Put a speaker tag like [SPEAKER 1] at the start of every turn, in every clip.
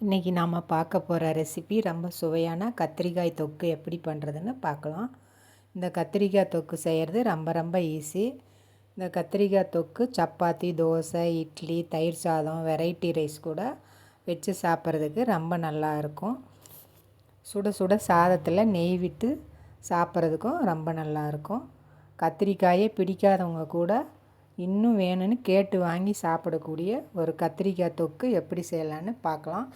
[SPEAKER 1] இன்றைக்கி நாம் பார்க்க போகிற ரெசிபி ரொம்ப சுவையான கத்திரிக்காய் தொக்கு எப்படி பண்ணுறதுன்னு பார்க்கலாம். இந்த கத்திரிக்காய் தொக்கு செய்கிறது ரொம்ப ரொம்ப ஈஸி இந்த கத்திரிக்காய் தொக்கு சப்பாத்தி தோசை இட்லி தயிர் சாதம் வெரைட்டி ரைஸ் கூட வச்சு சாப்பிட்றதுக்கு ரொம்ப நல்லா இருக்கும். சுட சுட சாதத்தில் நெய் விட்டு சாப்பிட்றதுக்கும் ரொம்ப நல்லாயிருக்கும் கத்திரிக்காயே பிடிக்காதவங்க கூட இன்னும் வேணும்னு கேட்டு வாங்கி சாப்பிடக்கூடிய ஒரு கத்திரிக்காய் தொக்கு எப்படி செய்யலான்னு பார்க்கலாம்.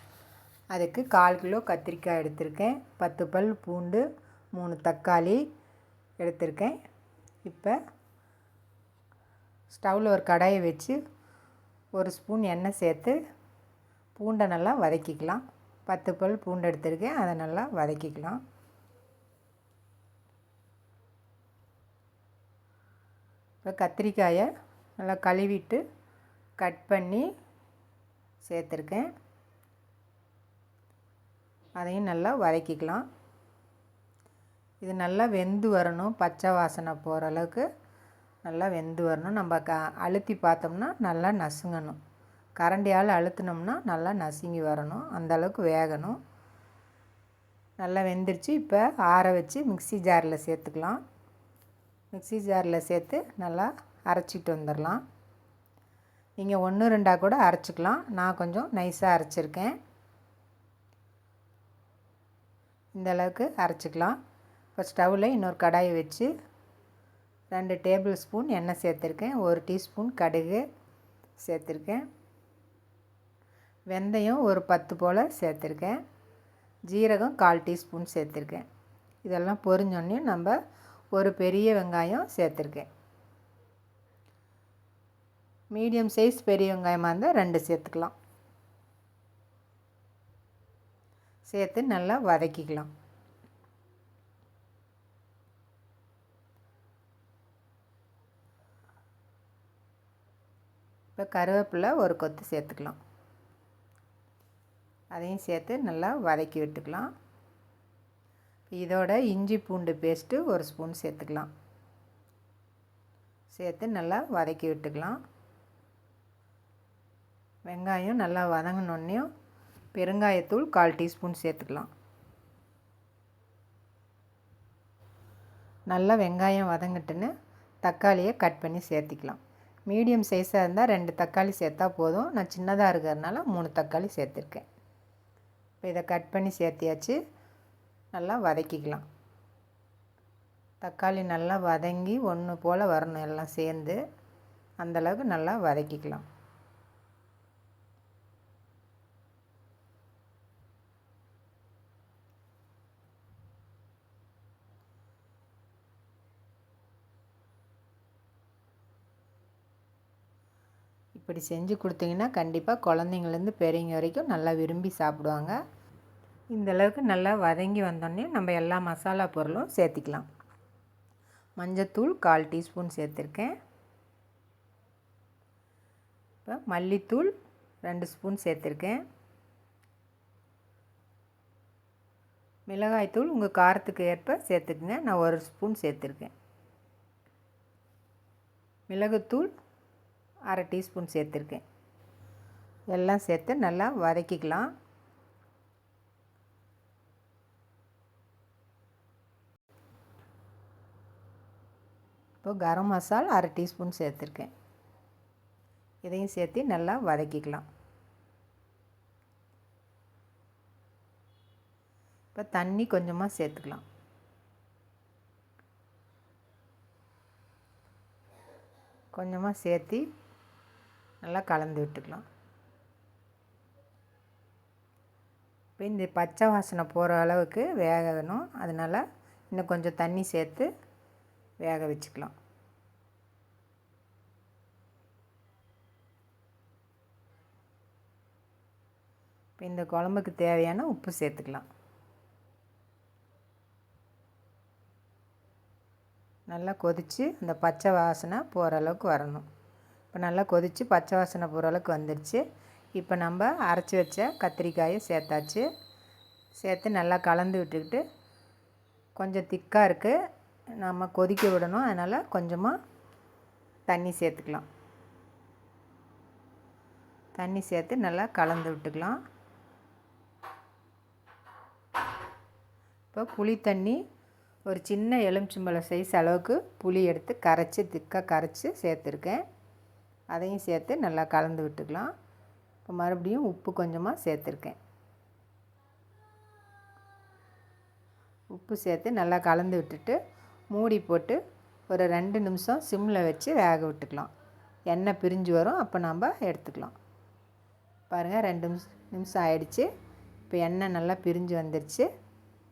[SPEAKER 1] அதுக்கு கால் கிலோ கத்திரிக்காய் எடுத்திருக்கேன். பத்து பல் பூண்டு மூணு தக்காளி எடுத்திருக்கேன். இப்போ ஸ்டவ்வில் ஒரு கடாயை வச்சு ஒரு ஸ்பூன் எண்ணெய் சேர்த்து பூண்டை நல்லா வதக்கிக்கலாம். பத்து பல் பூண்டு எடுத்திருக்கேன். அதை நல்லா வதக்கிக்கலாம். இப்போ கத்திரிக்காயை நல்லா கழுவிட்டு கட் பண்ணி சேர்த்துருக்கேன். அதையும் நல்லா வதக்கிக்கலாம். இது நல்லா வெந்து வரணும் பச்சை வாசனை போகிற அளவுக்கு நல்லா வெந்து வரணும். நம்ம க அழுத்தி பார்த்தோம்னா நல்லா நசுங்கணும். கரண்டியால் அழுத்தினோம்னா நல்லா நசுங்கி வரணும். அந்த அளவுக்கு வேகணும். நல்லா வெந்துருச்சு. இப்போ ஆற வச்சு மிக்சி ஜாரில் சேர்த்துக்கலாம். மிக்சி ஜாரில் சேர்த்து நல்லா அரைச்சிட்டு வந்துடலாம். நீங்கள் ஒன்று ரெண்டாக கூட அரைச்சிக்கலாம். நான் கொஞ்சம் நைஸாக அரைச்சிருக்கேன். இந்த அளவுக்கு அரைச்சிக்கலாம். இப்போ ஸ்டவ்வில் இன்னொரு கடாயை வச்சு ரெண்டு டேபிள் ஸ்பூன் எண்ணெய் சேர்த்துருக்கேன். ஒரு டீஸ்பூன் கடுகு சேர்த்துருக்கேன். வெந்தயம் ஒரு பத்து போல் சேர்த்துருக்கேன். ஜீரகம் கால் டீஸ்பூன் சேர்த்துருக்கேன். இதெல்லாம் பொரிஞ்சோடனே நம்ம ஒரு பெரிய வெங்காயம் சேர்த்துருக்கேன். மீடியம் சைஸ் பெரிய வெங்காயமாக இருந்தால் ரெண்டு சேர்த்துக்கலாம். சேர்த்து நல்லா வதக்கிக்கலாம். இப்போ கருவேப்பிலை ஒரு கொத்து சேர்த்துக்கலாம். அதையும் சேர்த்து நல்லா வதக்கி விட்டுக்கலாம். இதோட இஞ்சி பூண்டு பேஸ்ட்டு ஒரு ஸ்பூன் சேர்த்துக்கலாம். சேர்த்து நல்லா வதக்கி விட்டுக்கலாம். வெங்காயம் நல்லா வதங்கினோடனையும் பெருங்காயத்தூள் கால் டீஸ்பூன் சேர்த்துக்கலாம். நல்லா வெங்காயம் வதங்கிட்டுன்னு தக்காளியை கட் பண்ணி சேர்த்திக்கலாம். மீடியம் சைஸாக இருந்தால் ரெண்டு தக்காளி சேர்த்தா போதும். நான் சின்னதாக இருக்கிறதுனால மூணு தக்காளி சேர்த்துருக்கேன். இப்போ இதை கட் பண்ணி சேர்த்தியாச்சு. நல்லா வதக்கிக்கலாம். தக்காளி நல்லா வதங்கி ஒன்று போல் வரணும் எல்லாம் சேர்ந்து. அந்தளவுக்கு நல்லா வதக்கிக்கலாம். இப்படி செஞ்சு கொடுத்தீங்கன்னா கண்டிப்பாக குழந்தைங்கள்லேருந்து பெரியவங்க வரைக்கும் நல்லா விரும்பி சாப்பிடுவாங்க. இந்தளவுக்கு நல்லா வதங்கி வந்தோடனே நம்ம எல்லா மசாலா பொருளும் சேர்த்திக்கலாம். மஞ்சத்தூள் கால் டீஸ்பூன் சேர்த்துருக்கேன். இப்போ மல்லித்தூள் ரெண்டு ஸ்பூன் சேர்த்துருக்கேன். மிளகாய்த்தூள் உங்கள் காரத்துக்கு ஏற்ப சேர்த்துக்குங்க. நான் ஒரு ஸ்பூன் சேர்த்துருக்கேன். மிளகுத்தூள் அரை டீஸ்பூன் சேர்த்துருக்கேன். எல்லாம் சேர்த்து நல்லா வதக்கிக்கலாம். இப்போ கரம் மசாலா அரை டீஸ்பூன் சேர்த்துருக்கேன். இதையும் சேர்த்து நல்லா வதக்கிக்கலாம். இப்போ தண்ணி கொஞ்சமாக சேர்த்துக்கலாம். கொஞ்சமாக சேர்த்து நல்லா கலந்து விட்டுக்கலாம். இப்போ இந்த பச்சை வாசனை போகிற அளவுக்கு வேகணும் அதனால் இன்னும் கொஞ்சம் தண்ணி சேர்த்து வேக வச்சுக்கலாம். இப்போ இந்த குழம்புக்கு தேவையான உப்பு சேர்த்துக்கலாம். நல்லா கொதித்து அந்த பச்சை வாசனை போகிற அளவுக்கு வரணும். இப்போ நல்லா கொதித்து பச்சை வாசனை போகிற அளவுக்கு வந்துடுச்சு. இப்போ நம்ம அரைச்சி வச்ச கத்திரிக்காயை சேர்த்தாச்சு. சேர்த்து நல்லா கலந்து விட்டுக்கிட்டு கொஞ்சம் திக்காக இருக்குது நம்ம கொதிக்க விடணும். அதனால் கொஞ்சமாக தண்ணி சேர்த்துக்கலாம். தண்ணி சேர்த்து நல்லா கலந்து விட்டுக்கலாம். இப்போ புளி தண்ணி ஒரு சின்ன எலுமிச்சம்பழம் சைஸ் அளவுக்கு புளி எடுத்து கரைச்சி திக்காக கரைச்சி சேர்த்துருக்கேன். அதையும் சேர்த்து நல்லா கலந்து விட்டுக்கலாம். இப்போ மறுபடியும் உப்பு கொஞ்சமாக சேர்த்துருக்கேன். உப்பு சேர்த்து நல்லா கலந்து விட்டுட்டு மூடி போட்டு ஒரு ரெண்டு நிமிஷம் சிம்மில் வச்சு வேக விட்டுக்கலாம். எண்ணெய் பிரிஞ்சு வரும் அப்போ நம்ம எடுத்துக்கலாம். பாருங்கள் ரெண்டு நிமிஷம் நிமிஷம் ஆயிடுச்சு. இப்போ எண்ணெய் நல்லா பிரிஞ்சு வந்துருச்சு.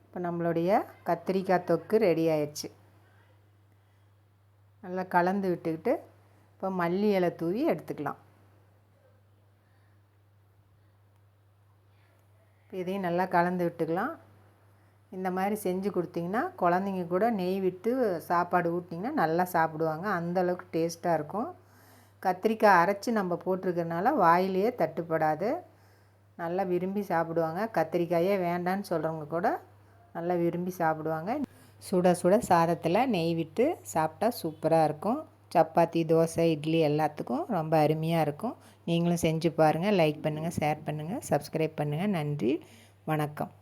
[SPEAKER 1] இப்போ நம்மளுடைய கத்திரிக்காய் தொக்கு ரெடி ஆயிடுச்சு. நல்லா கலந்து விட்டுக்கிட்டு இப்போ மல்லி இலை தூவி எடுத்துக்கலாம். இதையும் நல்லா கலந்து விட்டுக்கலாம். இந்த மாதிரி செஞ்சு கொடுத்திங்கன்னா குழந்தைங்க கூட நெய் விட்டு சாப்பாடு ஊட்டிங்கன்னா நல்லா சாப்பிடுவாங்க. அந்தளவுக்கு டேஸ்ட்டாக இருக்கும். கத்திரிக்காய் அரைச்சி நம்ம போட்டிருக்கறனால வாயிலேயே தட்டுப்படாது. நல்லா விரும்பி சாப்பிடுவாங்க. கத்திரிக்காயே வேண்டான்னு சொல்கிறவங்க கூட நல்லா விரும்பி சாப்பிடுவாங்க. சுட சுட சாதத்தில் நெய் விட்டு சாப்பிட்டா சூப்பராக இருக்கும். சப்பாத்தி தோசை இட்லி எல்லாத்துக்கும் ரொம்ப அருமையாக இருக்கும். நீங்களும் செஞ்சு பாருங்கள் லைக் பண்ணுங்கள் ஷேர் பண்ணுங்கள் சப்ஸ்கிரைப் பண்ணுங்கள் நன்றி வணக்கம்.